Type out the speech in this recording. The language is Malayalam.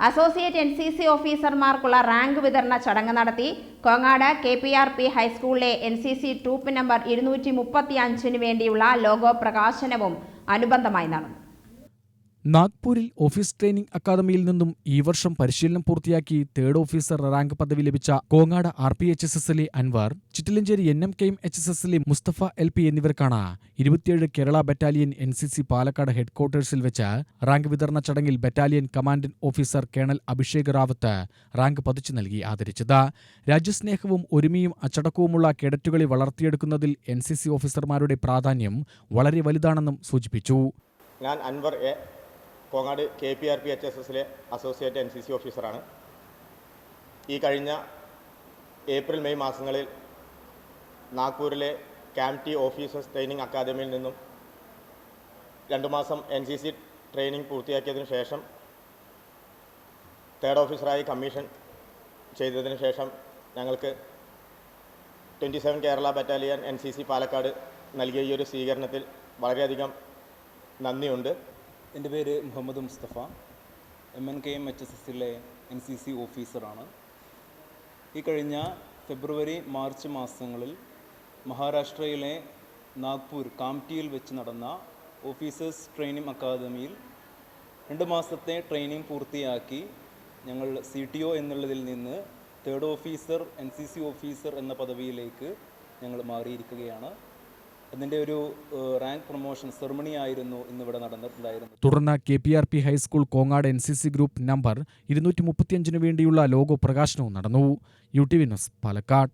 അസോസിയേറ്റ് എൻ സി സി ഓഫീസർമാർക്കുള്ള റാങ്ക് വിതരണ ചടങ്ങ് നടത്തി Kongad K P R P ഹൈസ്കൂളിലെ N C C troop number ഇരുന്നൂറ്റി മുപ്പത്തി അഞ്ചിന് വേണ്ടിയുള്ള ലോഗോ പ്രകാശനവും അനുബന്ധമായി നടന്നു. നാഗ്പൂരിൽ ഓഫീസ് ട്രെയിനിംഗ് അക്കാദമിയിൽ നിന്നും ഈ വർഷം പരിശീലനം പൂർത്തിയാക്കി തേർഡ് ഓഫീസർ റാങ്ക് പദവി ലഭിച്ച Kongad R P H S എസിലെ അൻവർ ചിറ്റലഞ്ചേരി എൻ എം കെയും എച്ച് എസ് എസിലെ മുസ്തഫ എൽ പി എന്നിവർക്കാണ് ഇരുപത്തിയേഴ് Kerala battalion N C C Palakkad ഹെഡ്ക്വാർട്ടേഴ്സിൽ വെച്ച് റാങ്ക് വിതരണ ചടങ്ങിൽ battalion commandant officer colonel Abhishek Rawat rank പതിച്ചു നൽകി ആദരിച്ചത്. രാജ്യസ്നേഹവും ഒരുമയും അച്ചടക്കവുമുള്ള കേഡറ്റുകളെ വളർത്തിയെടുക്കുന്നതിൽ എൻ സി സി ഓഫീസർമാരുടെ പ്രാധാന്യം വളരെ വലുതാണെന്നും സൂചിപ്പിച്ചു. ഞാൻ Anwar A Kongad K P R P H S എസിലെ അസോസിയേറ്റ് എൻ സി സി ഓഫീസറാണ്. ഈ കഴിഞ്ഞ ഏപ്രിൽ മെയ് മാസങ്ങളിൽ നാഗ്പൂരിലെ ക്യാംറ്റി ഓഫീസേഴ്സ് ട്രെയിനിങ് അക്കാദമിയിൽ നിന്നും രണ്ട് മാസം എൻ സി സി ട്രെയിനിങ് പൂർത്തിയാക്കിയതിനു ശേഷം തേർഡ് ഓഫീസറായി കമ്മീഷൻ ചെയ്തതിന് ശേഷം ഞങ്ങൾക്ക് twenty seven Kerala battalion N C C Palakkad നൽകിയ ഈ ഒരു സ്വീകരണത്തിൽ വളരെയധികം നന്ദിയുണ്ട്. എന്റെ പേര് Muhammad Musthafa. M N K M H S എസിലെ എൻ സി സി ഓഫീസറാണ്. ഈ കഴിഞ്ഞ ഫെബ്രുവരി മാർച്ച് മാസങ്ങളിൽ മഹാരാഷ്ട്രയിലെ നാഗ്പൂർ കാംറ്റിയിൽ വെച്ച് നടന്ന ഓഫീസേഴ്സ് ട്രെയിനിങ് അക്കാദമിയിൽ രണ്ട് മാസത്തെ ട്രെയിനിങ് പൂർത്തിയാക്കി ഞങ്ങൾ സി ടി ഒ എന്നുള്ളതിൽ നിന്ന് third officer N C C officer എന്ന പദവിയിലേക്ക് ഞങ്ങൾ മാറിയിരിക്കുകയാണ്. അതിന്റെ ഒരു റാങ്ക് പ്രൊമോഷൻ സെറമണി ആയിരുന്നു ഇന്നിവിടെ നടന്നിട്ടുണ്ടായിരുന്നു തുടർന്ന് K P R P high school Kongad N C C group number ഇരുന്നൂറ്റി മുപ്പത്തിയഞ്ചിനു വേണ്ടിയുള്ള ലോഗോ പ്രകാശനവും നടന്നു. U T V news Palakkad.